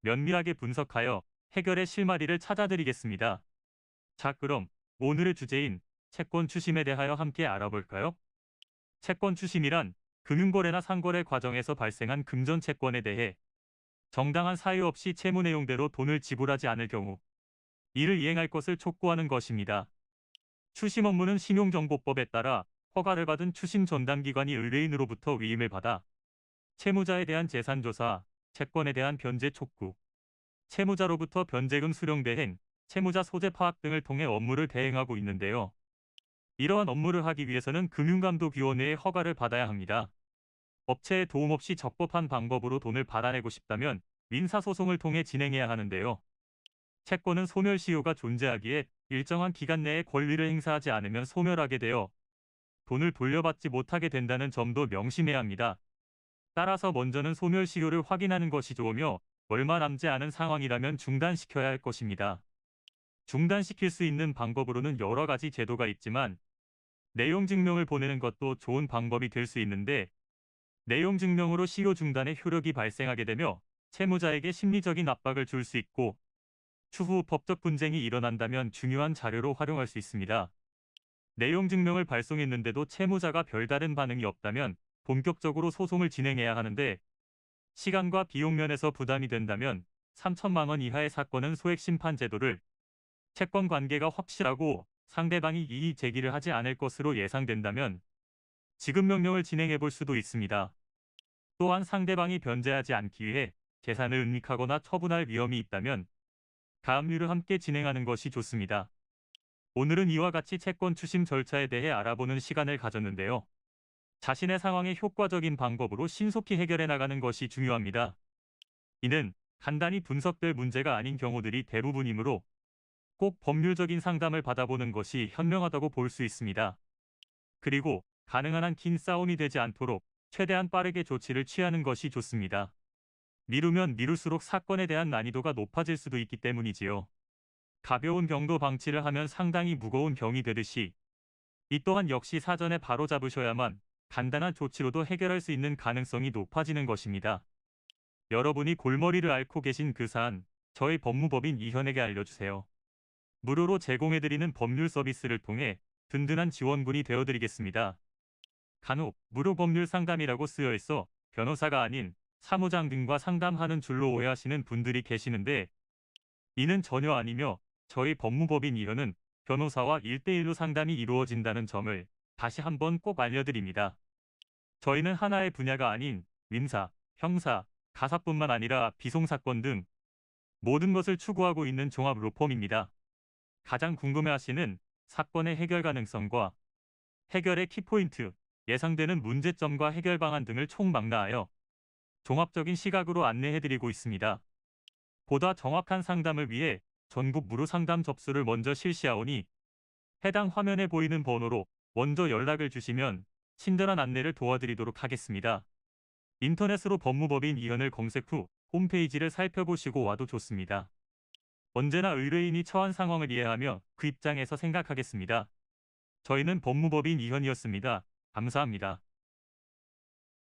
면밀하게 분석하여 해결의 실마리를 찾아드리겠습니다. 자, 그럼 오늘의 주제인 채권 추심에 대하여 함께 알아볼까요? 채권 추심이란 금융거래나 상거래 과정에서 발생한 금전 채권에 대해 정당한 사유 없이 채무 내용대로 돈을 지불하지 않을 경우 이를 이행할 것을 촉구하는 것입니다. 추심 업무는 신용정보법에 따라 허가를 받은 추심 전담기관이 의뢰인으로부터 위임을 받아 채무자에 대한 재산 조사, 채권에 대한 변제 촉구, 채무자로부터 변제금 수령 대행, 채무자 소재 파악 등을 통해 업무를 대행하고 있는데요. 이러한 업무를 하기 위해서는 금융감독위원회의 허가를 받아야 합니다. 업체의 도움 없이 적법한 방법으로 돈을 받아내고 싶다면 민사소송을 통해 진행해야 하는데요. 채권은 소멸시효가 존재하기에 일정한 기간 내에 권리를 행사하지 않으면 소멸하게 되어 돈을 돌려받지 못하게 된다는 점도 명심해야 합니다. 따라서 먼저는 소멸시효를 확인하는 것이 좋으며 얼마 남지 않은 상황이라면 중단시켜야 할 것입니다. 중단시킬 수 있는 방법으로는 여러 가지 제도가 있지만 내용 증명을 보내는 것도 좋은 방법이 될 수 있는데 내용 증명으로 시효 중단의 효력이 발생하게 되며 채무자에게 심리적인 압박을 줄 수 있고 추후 법적 분쟁이 일어난다면 중요한 자료로 활용할 수 있습니다. 내용 증명을 발송했는데도 채무자가 별다른 반응이 없다면 본격적으로 소송을 진행해야 하는데 시간과 비용 면에서 부담이 된다면 3천만 원 이하의 사건은 소액 심판 제도를 채권 관계가 확실하고 상대방이 이의 제기를 하지 않을 것으로 예상된다면 지급 명령을 진행해 볼 수도 있습니다. 또한 상대방이 변제하지 않기 위해 재산을 은닉하거나 처분할 위험이 있다면 가압류를 함께 진행하는 것이 좋습니다. 오늘은 이와 같이 채권 추심 절차에 대해 알아보는 시간을 가졌는데요. 자신의 상황에 효과적인 방법으로 신속히 해결해 나가는 것이 중요합니다. 이는 간단히 분석될 문제가 아닌 경우들이 대부분이므로 꼭 법률적인 상담을 받아보는 것이 현명하다고 볼 수 있습니다. 그리고 가능한 한 긴 싸움이 되지 않도록 최대한 빠르게 조치를 취하는 것이 좋습니다. 미루면 미룰수록 사건에 대한 난이도가 높아질 수도 있기 때문이지요. 가벼운 병도 방치를 하면 상당히 무거운 병이 되듯이 이 또한 역시 사전에 바로 잡으셔야만 간단한 조치로도 해결할 수 있는 가능성이 높아지는 것입니다. 여러분이 골머리를 앓고 계신 그 사안, 저희 법무법인 이현에게 알려주세요. 무료로 제공해드리는 법률 서비스를 통해 든든한 지원군이 되어드리겠습니다. 간혹 무료 법률 상담이라고 쓰여 있어 변호사가 아닌 사무장 등과 상담하는 줄로 오해하시는 분들이 계시는데 이는 전혀 아니며 저희 법무법인 이현은 변호사와 1대1로 상담이 이루어진다는 점을 다시 한번 꼭 알려드립니다. 저희는 하나의 분야가 아닌 민사, 형사, 가사뿐만 아니라 비송사건 등 모든 것을 추구하고 있는 종합 로펌입니다. 가장 궁금해하시는 사건의 해결 가능성과 해결의 키포인트, 예상되는 문제점과 해결 방안 등을 총망라하여 종합적인 시각으로 안내해드리고 있습니다. 보다 정확한 상담을 위해 전국 무료 상담 접수를 먼저 실시하오니 해당 화면에 보이는 번호로 먼저 연락을 주시면 친절한 안내를 도와드리도록 하겠습니다. 인터넷으로 법무법인 이현을 검색 후 홈페이지를 살펴보시고 와도 좋습니다. 언제나 의뢰인이 처한 상황을 이해하며 그 입장에서 생각하겠습니다. 저희는 법무법인 이현이었습니다. 감사합니다.